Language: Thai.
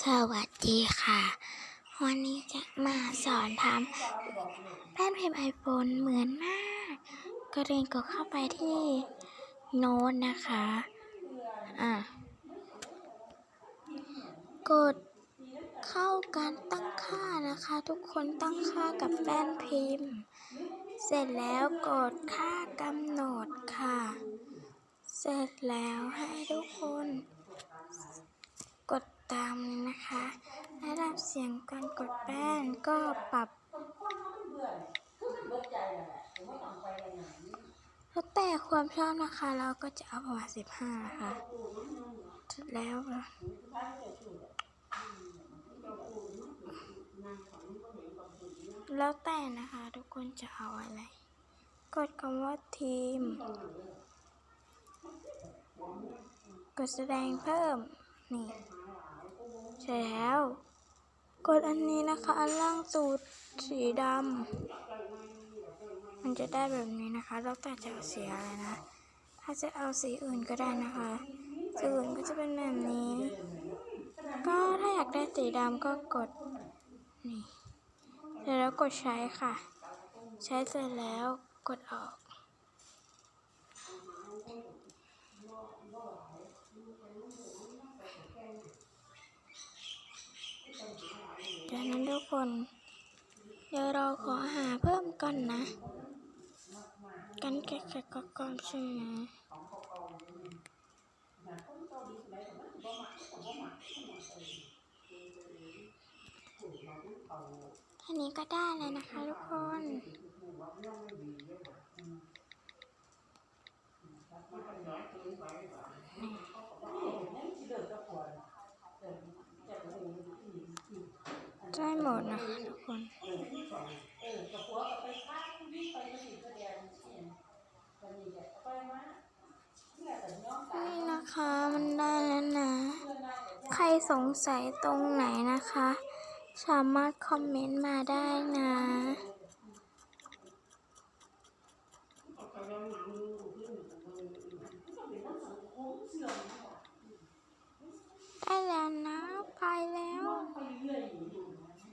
สวัสดีค่ะ วันนี้จะมาสอนทำแป้นพิมพ์ไอโฟนเหมือนมาก ก็เรียนกดเข้าไปที่โน้ตนะคะ อะ กดเข้าการตั้งค่านะคะ ทุกคนตั้งค่ากับแป้นพิมพ์ เสร็จแล้วกดค่ากำหนดค่ะ เสร็จแล้วให้ทุกคน ตามนะคะ ระดับเสียงการกดแป้นก็ปรับแล้วแต่ความชอบนะคะ เราก็จะเอาประมาณสิบห้านะคะสร็จแล้วแล้วแต่นะคะ ทุกคนจะเอาอะไร กดคำว่าทีม กดแสดงเพิ่ม นี่ เสร็จแล้ว กดอันนี้นะคะ อันล่างสุดสีดำมันจะได้แบบนี้นะคะแล้วแต่จะเอาสีอะไรนะ ถ้าจะเอาสีอื่นก็ได้นะคะสีอื่นก็จะเป็นแบบนี้ ก็ถ้าอยากได้สีดำก็กดนี่เสร็จแล้วกดใช้ค่ะ ใช้เสร็จแล้วกดออก ดังนั้น ทุกคน เดี๋ยวเราขอหาเพิ่มก่อนนะ กันแกะแกะก็ก่อนใช่ไหมแค่นี้ก็ได้แล้วนะคะทุกคน ได้หมดนะคะทุกคนนี่นะคะมันได้แล้วนะ ใครสงสัยตรงไหนนะคะ สามารถคอมเมนต์มาได้นะได้แล้วนะ ไปแล้ว